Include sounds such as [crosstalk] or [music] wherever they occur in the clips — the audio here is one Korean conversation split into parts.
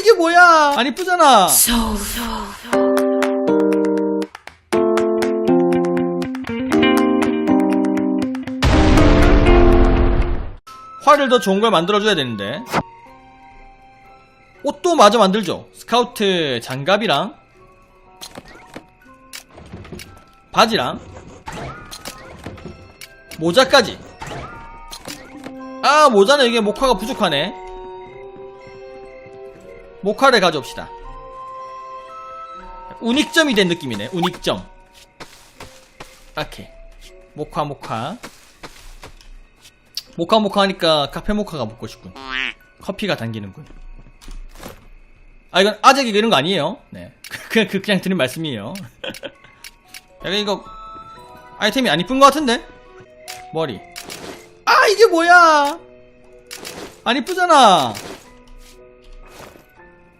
이게 뭐야? 안 이쁘잖아. 활을 더 좋은 걸 만들어줘야 되는데. 옷도 마저 만들죠. 스카우트 장갑이랑 바지랑 모자까지. 아 모자는 이게 목화가 부족하네 목화를 가져옵시다 운익점이 된 느낌이네 운익점 오케이 목화 목화 모카 모카 하니까 카페 모카가 먹고 싶군. 커피가 당기는군. 아 이건 아재기 이런 거 아니에요. 네, [laughs] 그냥 그 그냥 드린 말씀이에요. 약간 이거 아이템이 안 이쁜 것 같은데 머리. 아 이게 뭐야? 안 이쁘잖아.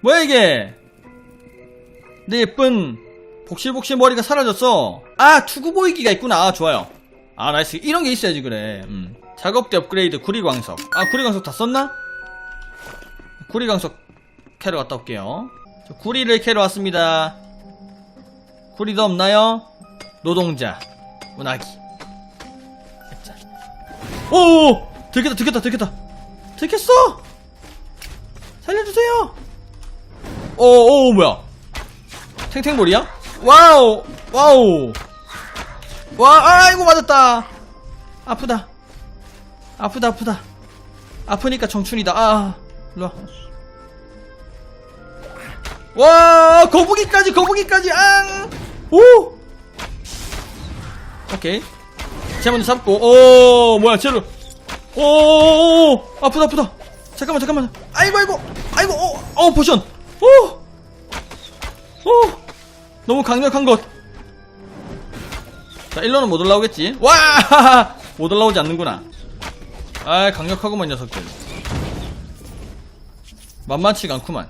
뭐야 이게? 내 예쁜 복실복실 머리가 사라졌어. 아 투구 보이기가 있구나. 아, 좋아요. 아 나이스 이런 게 있어야지 그래. 음. 작업대 업그레이드 구리광석. 아 구리광석 다 썼나? 구리광석 캐러 갔다 올게요. 저 구리를 캐러 왔습니다. 구리도 없나요? 노동자 운하기. 자. 오 들켰다 들켰다 들켰다 들켰어. 살려주세요. 오오 뭐야? 탱탱볼이야? 와우 와우. 와 아이고 맞았다. 아프다. 아프다 아프다. 아프니까 청춘이다. 아 일로와. 와 거북이까지 거북이까지. 앙오! 오케이. 제 먼저 잡고. 오 뭐야 쟤를 오 아프다 아프다. 잠깐만 잠깐만. 아이고 아이고. 아이고 어, 어 포션 오 오! 너무 강력한 것. 자, 일로는 못 올라오겠지? 와! [laughs] 못 올라오지 않는구나. 아, 강력하구만, 녀석들. 만만치가 않구만.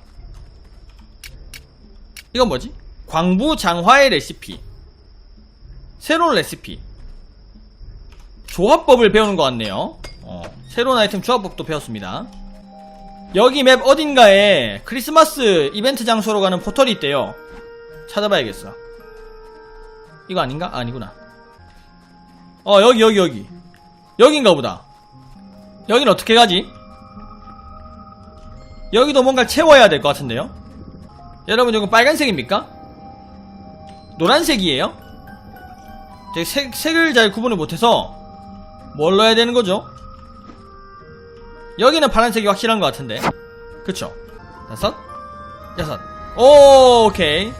이건 뭐지? 광부 장화의 레시피. 새로운 레시피. 조합법을 배우는 것 같네요. 어, 새로운 아이템 조합법도 배웠습니다. 여기 맵 어딘가에 크리스마스 이벤트 장소로 가는 포털이 있대요. 찾아봐야겠어. 이거 아닌가? 아, 아니구나. 어, 여기, 여기, 여기. 여긴가 보다. 여긴 어떻게 가지? 여기도 뭔가를 채워야 될 것 같은데요? 여러분, 이거 빨간색입니까? 노란색이에요? 제가 색, 색을 잘 구분을 못해서 뭘 넣어야 되는 거죠? 여기는 파란색이 확실한 것 같은데. 그쵸? 다섯? 여섯. 오, 오케이.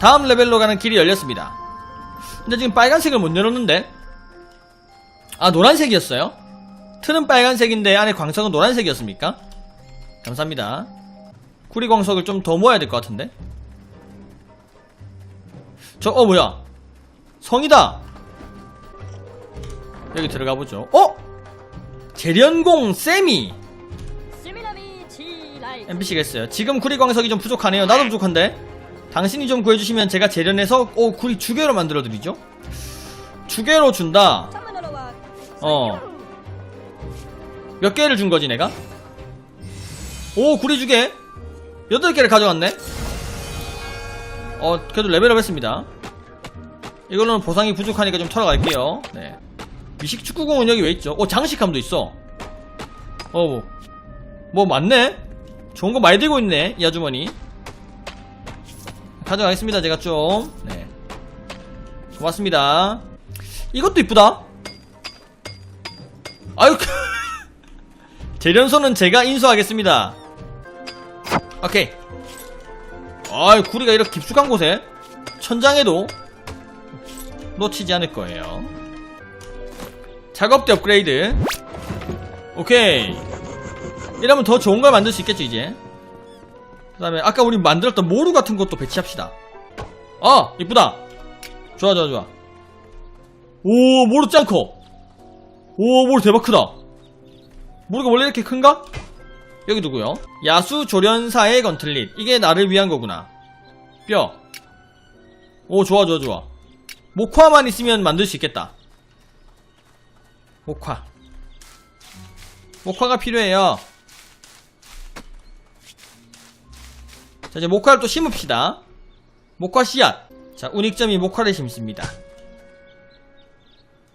다음 레벨로 가는 길이 열렸습니다. 근데 지금 빨간색을 못 열었는데? 아, 노란색이었어요? 틀은 빨간색인데 안에 광석은 노란색이었습니까? 감사합니다. 구리 광석을 좀 더 모아야 될 것 같은데? 저, 어, 뭐야? 성이다! 여기 들어가 보죠. 어? 재련공 세미! NPC가 있어요. 지금 구리 광석이 좀 부족하네요. 나도 부족한데? 당신이 좀 구해주시면 제가 재련해서 오 구리 주개로 만들어드리죠. 주개로 준다. 어. 몇 개를 준 거지 내가? 오 구리 주개. 여덟 개를 가져왔네. 어 그래도 레벨업 했습니다. 이걸로는 보상이 부족하니까 좀 털어갈게요. 네. 미식 축구공은 여기 왜 있죠? 어 장식함도 있어. 어 뭐, 뭐 맞네? 좋은 거 많이 들고 있네 이 아주머니. 가져가겠습니다 제가 좀 네. 고맙습니다 이것도 이쁘다 아유 [laughs] 재련소는 제가 인수하겠습니다 오케이 아유 구리가 이렇게 깊숙한 곳에 천장에도 놓치지 않을 거예요 작업대 업그레이드. 오케이. 이러면 더 좋은 걸 만들 수 있겠죠 이제. 그 다음에 아까 우리 만들었던 모루 같은 것도 배치합시다. 아 이쁘다. 좋아 좋아 좋아. 오 모루 짱커. 오 모루 대박 크다. 모루가 원래 이렇게 큰가? 여기 누구요? 야수 조련사의 건틀릿. 이게 나를 위한 거구나. 뼈 오 좋아 좋아 좋아. 목화만 있으면 만들 수 있겠다 목화 목화가 필요해요 자, 이제 목화를 또 심읍시다. 목화 씨앗. 자, 운익점이 목화를 심습니다.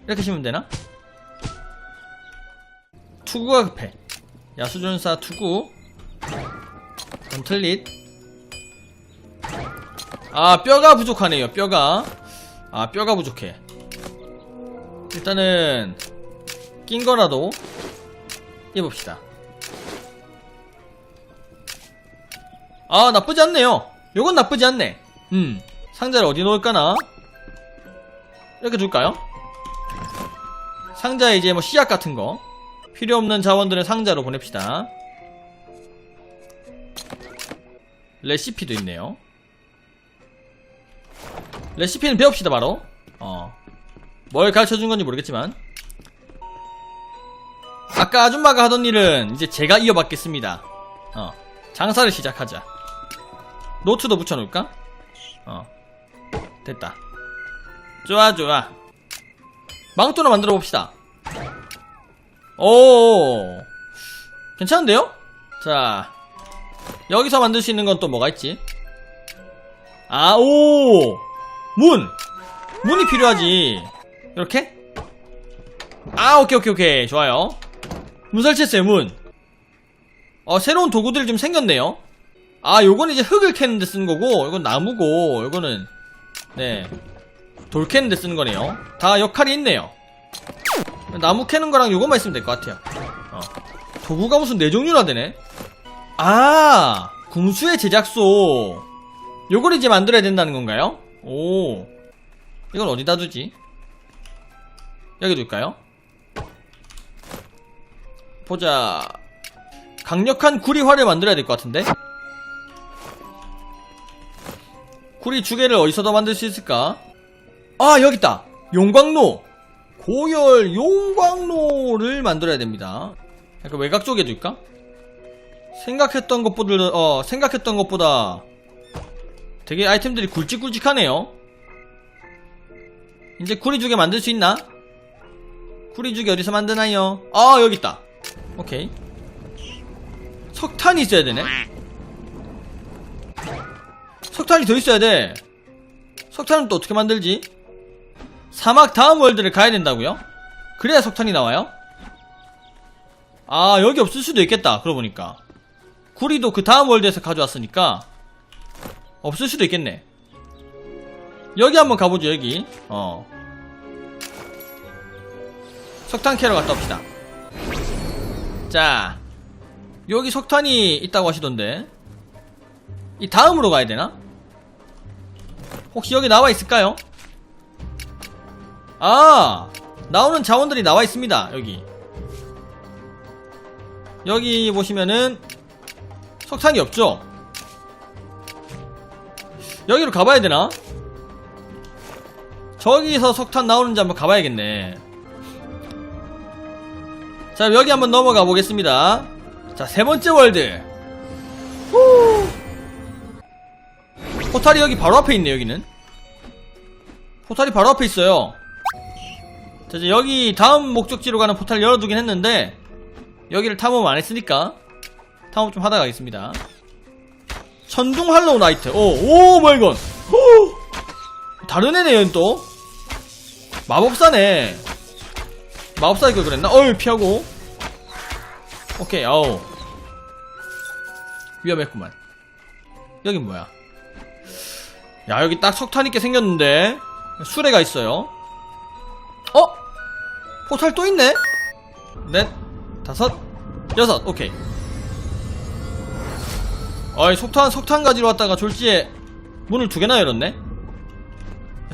이렇게 심으면 되나? 투구가 급해. 야수전사 투구. 건틀릿. 아, 뼈가 부족하네요, 뼈가. 아, 뼈가 부족해. 일단은, 낀 거라도 입읍시다. 아, 나쁘지 않네요. 요건 나쁘지 않네. 음, 상자를 어디 놓을까나? 이렇게 둘까요? 상자에 이제 뭐 씨앗 같은 거. 필요 없는 자원들은 상자로 보냅시다. 레시피도 있네요. 레시피는 배웁시다, 바로. 어. 뭘 가르쳐 준 건지 모르겠지만. 아까 아줌마가 하던 일은 이제 제가 이어받겠습니다. 어. 장사를 시작하자. 노트도 붙여놓을까? 어. 됐다. 좋아, 좋아. 망토나 만들어 봅시다. 오. 괜찮은데요? 자. 여기서 만들 수 있는 건 또 뭐가 있지? 아, 오! 문! 문이 필요하지. 이렇게? 아, 오케이, 오케이, 오케이. 좋아요. 문 설치했어요, 문. 어, 새로운 도구들이 좀 생겼네요. 아, 요건 이제 흙을 캐는데 쓰는 거고, 이건 나무고, 요거는, 네. 돌 캐는데 쓰는 거네요. 다 역할이 있네요. 나무 캐는 거랑 요것만 있으면 될 것 같아요. 어. 도구가 무슨 네 종류나 되네? 아, 궁수의 제작소. 요걸 이제 만들어야 된다는 건가요? 오. 이건 어디다 두지? 여기 둘까요? 보자. 강력한 구리화를 만들어야 될 것 같은데? 구리 주개를 어디서 더 만들 수 있을까? 아, 여기 있다! 용광로! 고열 용광로를 만들어야 됩니다. 약간 외곽 쪽에 둘까? 생각했던 것보다, 어, 생각했던 것보다 되게 아이템들이 굵직굵직하네요. 이제 구리 주개 만들 수 있나? 구리 주개 어디서 만드나요? 아, 여기 있다. 오케이. 석탄이 있어야 되네. 석탄이 더 있어야 돼. 석탄은 또 어떻게 만들지? 사막 다음 월드를 가야 된다고요? 그래야 석탄이 나와요? 아 여기 없을 수도 있겠다 그러고 보니까 구리도 그 다음 월드에서 가져왔으니까 없을 수도 있겠네 여기 한번 가보죠 여기 어 석탄 캐러 갔다 옵시다 자 여기 석탄이 있다고 하시던데 이 다음으로 가야 되나? 혹시 여기 나와 있을까요? 아 나오는 자원들이 나와 있습니다 여기 여기 보시면은 석탄이 없죠 여기로 가봐야 되나? 저기서 석탄 나오는지 한번 가봐야겠네 자 여기 한번 넘어가 보겠습니다. 자 세번째 월드. 후. 포탈이 여기 바로 앞에 있네 여기는. 포탈이 바로 앞에 있어요. 자 이제 여기 다음 목적지로 가는 포탈 열어두긴 했는데 여기를 탐험 안 했으니까 탐험 좀 하다 가겠습니다. 천둥 할로우 나이트. 오, 오 뭐야 이건 오! 다른 애네 얘는 또. 마법사네 마법사 이걸 그랬나? 어이 피하고. 오케이 아우 위험했구만. 여긴 뭐야? 야 여기 딱 석탄 있게 생겼는데. 수레가 있어요. 어? 포탈 또 있네? 넷 다섯 여섯. 오케이. 어이 석탄 석탄 가지러 왔다가 졸지에 문을 두 개나 열었네?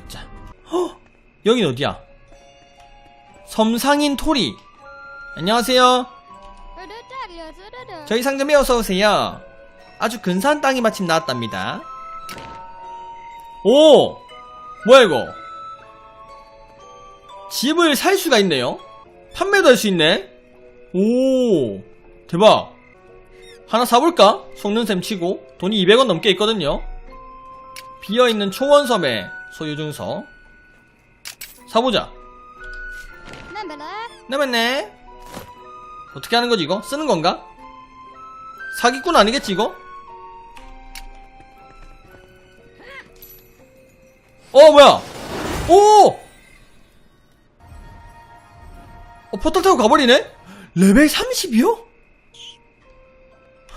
자. 헉! 여긴 어디야 섬상인 토리. 안녕하세요. 저희 상점에 어서오세요. 아주 근사한 땅이 마침 나왔답니다. 오! 뭐야 이거? 집을 살 수가 있네요? 판매도 할 수 있네? 오! 대박! 하나 사볼까? 속는셈 치고 돈이 200원 넘게 있거든요. 비어있는 초원섬의 소유증서. 사보자 남았네 어떻게 하는 거지 이거? 쓰는 건가? 사기꾼 아니겠지 이거? 어 뭐야 오! 어, 포탈 타고 가버리네? 레벨 30이요?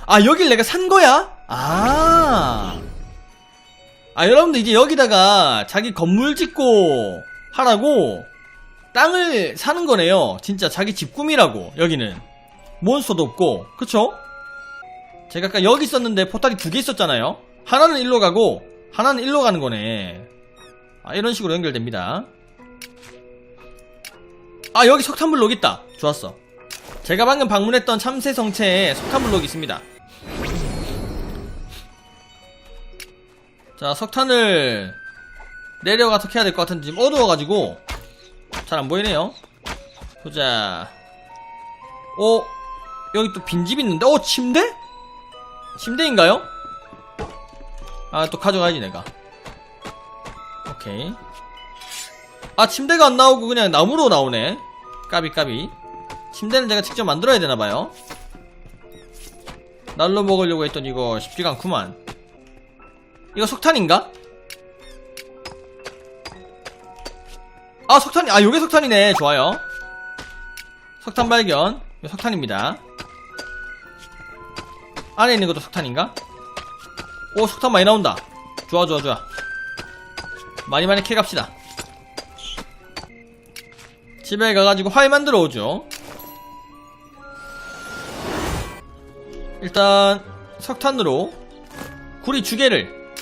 아 여길 내가 산 거야? 아, 아 여러분들 이제 여기다가 자기 건물 짓고 하라고 땅을 사는 거네요. 진짜 자기 집 꾸미라고, 여기는. 몬스터도 없고, 그쵸? 제가 아까 여기 있었는데 포탈이 두 개 있었잖아요? 하나는 일로 가고, 하나는 일로 가는 거네. 아, 이런 식으로 연결됩니다. 아, 여기 석탄블록 있다. 좋았어. 제가 방금 방문했던 참새 성체에 석탄블록이 있습니다. 자, 석탄을 내려가서 캐야 될 것 같은데 지금 어두워가지고 잘 안 보이네요. 보자. 어, 여기 또 빈집 있는데? 어, 침대? 침대인가요? 아, 또 가져가야지, 내가. 오케이. 아, 침대가 안 나오고 그냥 나무로 나오네. 까비, 까비. 침대는 제가 직접 만들어야 되나봐요. 날로 먹으려고 했더니 이거 쉽지가 않구만. 이거 석탄인가? 아 석탄이 아 요게 석탄이네. 좋아요. 석탄 발견. 석탄입니다. 안에 있는 것도 석탄인가? 오 석탄 많이 나온다. 좋아 좋아 좋아. 많이 많이 캐갑시다. 집에 가가지고 활 만들어 오죠. 일단 석탄으로 구리 주개를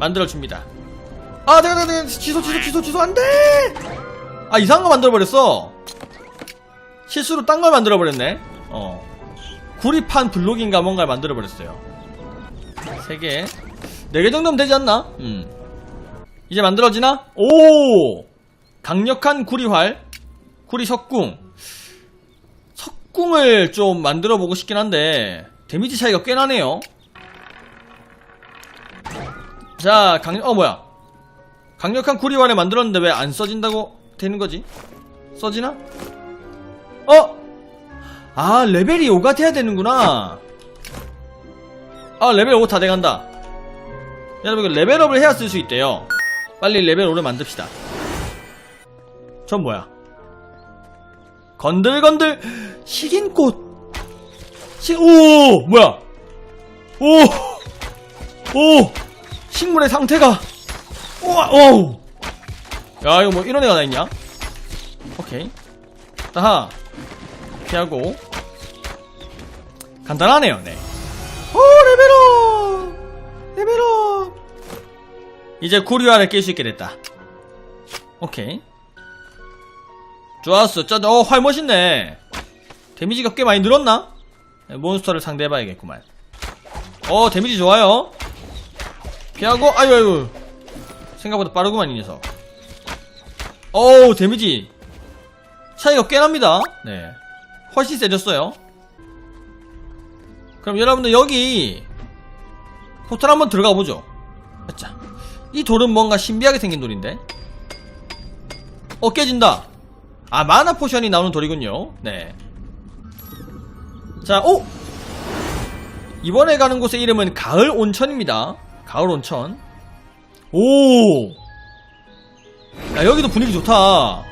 만들어줍니다. 아, 내가, 내가, 취소, 취소, 취소, 취소, 안 돼! 아, 이상한 거 만들어버렸어. 실수로 딴 걸 만들어버렸네. 어. 구리판 블록인가 뭔가를 만들어버렸어요. 세 개. 네개 정도면 되지 않나? 음. 이제 만들어지나? 오! 강력한 구리활. 구리 석궁. 석궁을 좀 만들어보고 싶긴 한데, 데미지 차이가 꽤 나네요. 자, 강, 어, 뭐야. 강력한 구리환을 만들었는데 왜 안 써진다고 되는 거지? 써지나? 어? 아, 레벨이 5가 돼야 되는구나. 아, 레벨 5 다 돼간다. 여러분, 레벨업을 해야 쓸 수 있대요. 빨리 레벨 5를 만듭시다. 전 뭐야? 건들건들, 식인꽃. 시, 오! 뭐야? 오! 오! 식물의 상태가 우와 오우. 야 이거 뭐 이런 애가 다 있냐? 오케이. 따하. 피하고. 간단하네요 네 오 레벨업! 레벨업! 이제 구리화를 낄수 있게 됐다. 오케이. 좋았어. 짜어활 멋있네. 데미지가 꽤 많이 늘었나? 네, 몬스터를 상대해봐야겠구만. 어 데미지 좋아요. 피하고 아유 아유 생각보다 빠르구만 이 녀석. 어우 데미지. 차이가 꽤 납니다. 네. 훨씬 세졌어요. 그럼 여러분들 여기 포털 한번 들어가 보죠. 자, 이 돌은 뭔가 신비하게 생긴 돌인데? 어 깨진다. 아 마나 포션이 나오는 돌이군요. 네. 자, 오! 이번에 가는 곳의 이름은 가을 온천입니다. 가을 온천. 오! 야, 여기도 분위기 좋다.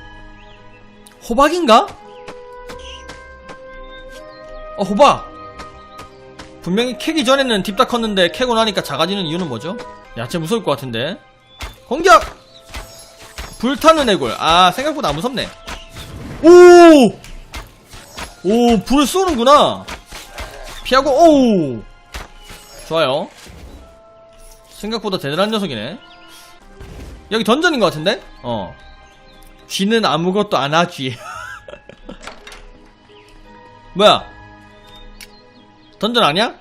호박인가? 어, 호박! 분명히 캐기 전에는 딥다 컸는데 캐고 나니까 작아지는 이유는 뭐죠? 야, 쟤 무서울 것 같은데. 공격! 불타는 애골. 아, 생각보다 안 무섭네. 오! 오, 불을 쏘는구나. 피하고, 오! 좋아요. 생각보다 대단한 녀석이네. 여기 던전인 것 같은데? 어. 쥐는 아무것도 안 하지. [laughs] 뭐야? 던전 아니야?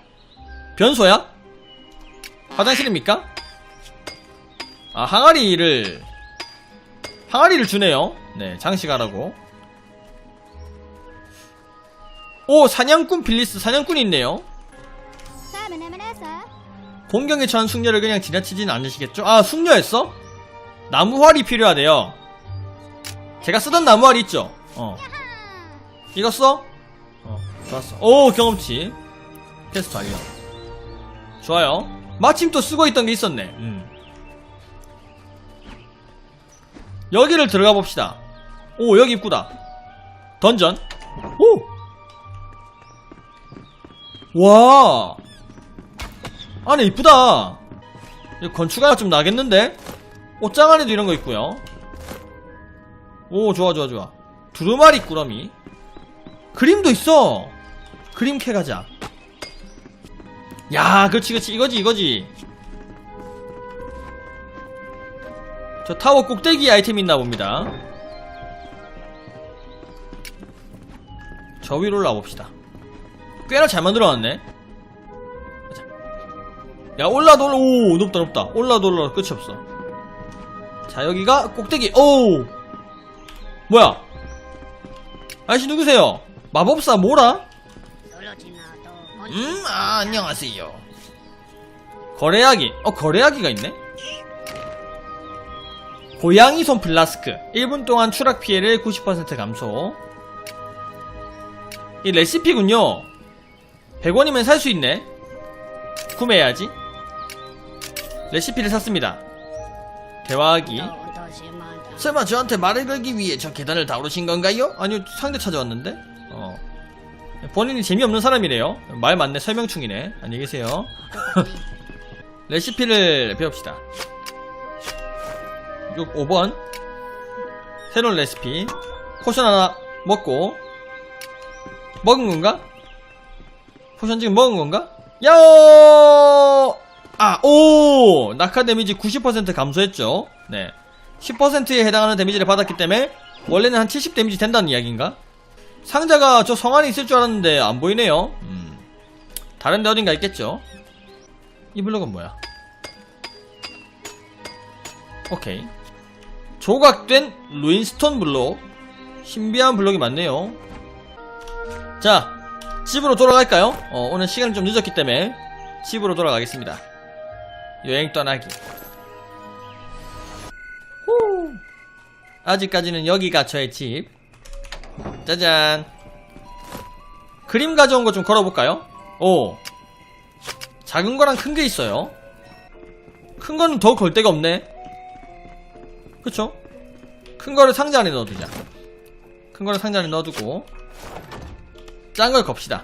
변소야? 화장실입니까? 아, 항아리를, 항아리를 주네요. 네, 장식하라고. 오, 사냥꾼 빌리스 사냥꾼이 있네요. 공경에 처한 숙녀를 그냥 지나치진 않으시겠죠? 아 숙녀였어? 나무활이 필요하대요 제가 쓰던 나무활이 있죠? 어 이거 써? 어 좋았어 오 경험치 테스트 완료 좋아요 마침 또 쓰고 있던 게 있었네 음. 여기를 들어가 봅시다. 오, 여기 입구다. 던전. 오! 와! 안에 이쁘다. 이거 건축가 좀 나겠는데? 옷장 안에도 이런 거 있고요. 오, 좋아, 좋아, 좋아. 두루마리 꾸러미. 그림도 있어. 그림 캐 가자. 야, 그렇지, 그렇지. 이거지, 이거지. 저 타워 꼭대기 아이템 있나 봅니다. 저 위로 올라와 봅시다. 꽤나 잘 만들어놨네. 자. 야, 올라도 올라, 오, 높다, 높다. 올라도 올라, 끝이 없어. 자, 여기가 꼭대기, 오! 뭐야? 아저씨 누구세요? 마법사 뭐라? 음, 아, 안녕하세요. 거래하기. 어, 거래하기가 있네? 고양이 손 플라스크. 1분 동안 추락 피해를 90% 감소. 이 레시피군요. 100원이면 살 수 있네. 구매해야지. 레시피를 샀습니다. 대화하기. 설마 저한테 말을 걸기 위해 저 계단을 다 오르신 건가요? 아니요, 상대 찾아왔는데? 어. 본인이 재미없는 사람이래요. 말 맞네, 설명충이네. 안녕히 계세요. [laughs] 레시피를 배웁시다. 6, 5번. 새로운 레시피. 포션 하나 먹고. 먹은 건가? 포션 지금 먹은 건가? 야오! 아, 오! 낙하 데미지 90% 감소했죠. 네. 10%에 해당하는 데미지를 받았기 때문에 원래는 한 70 데미지 된다는 이야기인가? 상자가 저 성 안에 있을 줄 알았는데 안 보이네요. 음. 다른 데 어딘가 있겠죠. 이 블록은 뭐야? 오케이. 조각된 루인스톤 블록. 신비한 블록이 많네요. 자, 집으로 돌아갈까요? 어, 오늘 시간이 좀 늦었기 때문에 집으로 돌아가겠습니다. 여행 떠나기. 후. 아직까지는 여기가 저의 집. 짜잔. 그림 가져온 거 좀 걸어볼까요? 오. 작은 거랑 큰 게 있어요. 큰 거는 더 걸 데가 없네. 그쵸? 큰 거를 상자 안에 넣어두자. 큰 거를 상자 안에 넣어두고. 짠 걸 겁시다.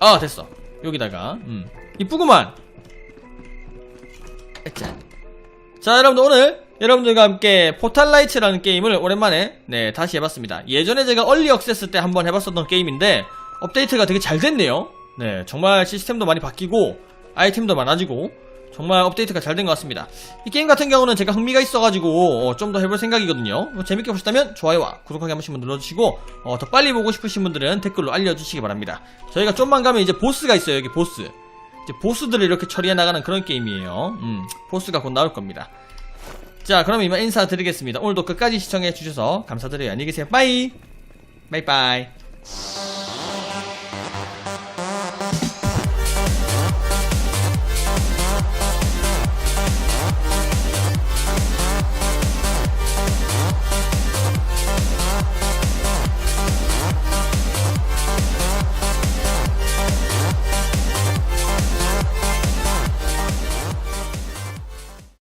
아, 됐어. 여기다가. 음. 이쁘구만. 짠. 자, 여러분들 오늘 여러분들과 함께 포탈라이츠라는 게임을 오랜만에 네 다시 해봤습니다. 예전에 제가 얼리 억세스 때 한번 해봤었던 게임인데 업데이트가 되게 잘 됐네요. 네, 정말 시스템도 많이 바뀌고 아이템도 많아지고 정말 업데이트가 잘 된 것 같습니다. 이 게임 같은 경우는 제가 흥미가 있어가지고 어, 좀더 해볼 생각이거든요. 뭐 재밌게 보셨다면 좋아요와 구독하기 한 번씩 눌러주시고 어, 더 빨리 보고 싶으신 분들은 댓글로 알려주시기 바랍니다. 저희가 좀만 가면 이제 보스가 있어요. 여기 보스. 보스들을 이렇게 처리해 나가는 그런 게임이에요. 음, 보스가 곧 나올 겁니다. 자, 그럼 이만 인사드리겠습니다. 오늘도 끝까지 시청해 주셔서 감사드려요. 안녕히 계세요. 빠이! 바이바이.